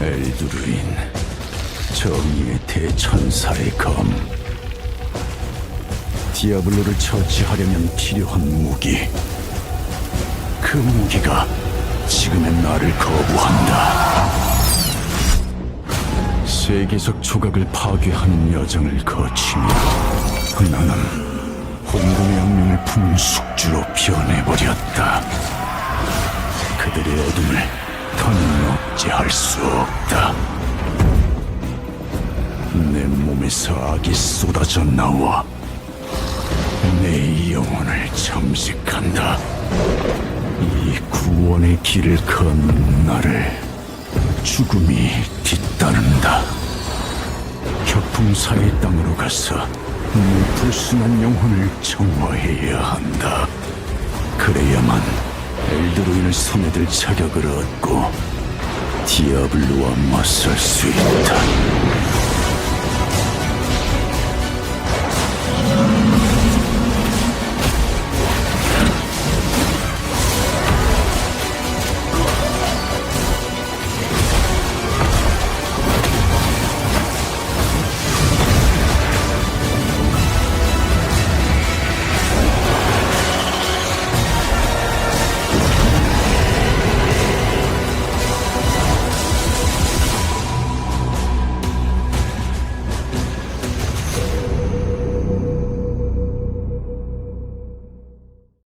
엘두르인 정의의 대천사의 검. 디아블로를 처치하려면 필요한 무기. 그 무기가 지금의 나를 거부한다. 세계적 조각을 파괴하는 여정을 거치며 나는 혼돈의 악명을 품은 숙주로 변해버렸다. 그들의 어둠을 더는 억제할 수 없다. 내 몸에서 악이 쏟아져 나와 내 영혼을 잠식한다. 이 구원의 길을 걷는 나를 죽음이 뒤따른다. 격풍사의 땅으로 가서 내 불순한 영혼을 정화해야 한다. 그래야만 엘드로인을 손에 들 자격을 얻고 디아블로와 맞설 수 있다.